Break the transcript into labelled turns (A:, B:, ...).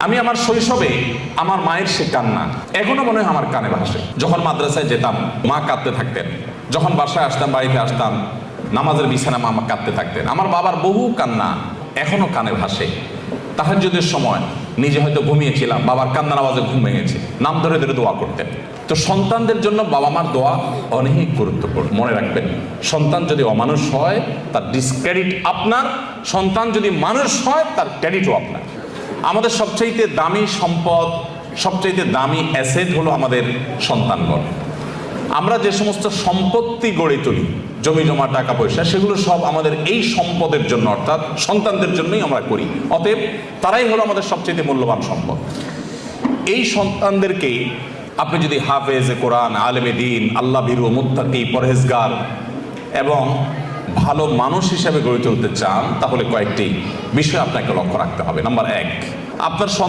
A: আমি আমার শৈশবে আমার মায়ের সে কান্না। এখনও মনে হয় আমার কানে ভাসে। যখন মাদ্রাসায় যেতাম, মা কাঁদতে থাকতেন। যখন বাসায় আসতাম, বাড়িতে আসতাম, নামাজের বিছানা মা মা কাঁদতে থাকতেন। আমার বাবার বহু কান্না এখনও কানে ভাসে। তাহাজ্জুদের সময় নিজে হয়তো ঘুমিয়েছিলাম, বাবার কান্নার আওয়াজে ঘুম ভেঙেছে। নাম ধরে ধরে দোয়া করতেন। তো সন্তানদের জন্য বাবা মার দোয়া অনেক গুরুত্বপূর্ণ। মনে রাখবেন, সন্তান যদি অমানুষ হয়, তার ডিসক্রেডিট আপনার। সন্তান যদি মানুষ হয়, তার ক্রেডিটও আপনার। আমাদের সবচাইতে দামি সম্পদ, সবচাইতে দামি অ্যাসেট হলো আমাদের সন্তানগণ। আমরা যে সমস্ত সম্পত্তি গড়ে তুলি, জমি জমা, টাকা পয়সা, সেগুলো সব আমাদের এই সম্পদের জন্য, অর্থাৎ সন্তানদের জন্যই আমরা করি। অতএব তারাই হলো আমাদের সবচেয়ে মূল্যবান সম্পদ। এই সন্তানদেরকে আপনি যদি হাফেজ কোরআন, আলেমে দিন, আল্লাহ ভীরু, মুত্তাকি, পরহেজগার এবং ভালো মানুষ হিসাবে গড়ে তুলতে চান, তাহলে কয়েকটি বিষয় আপনাকে লক্ষ্য রাখতে হবে। নাম্বার এক, আপনার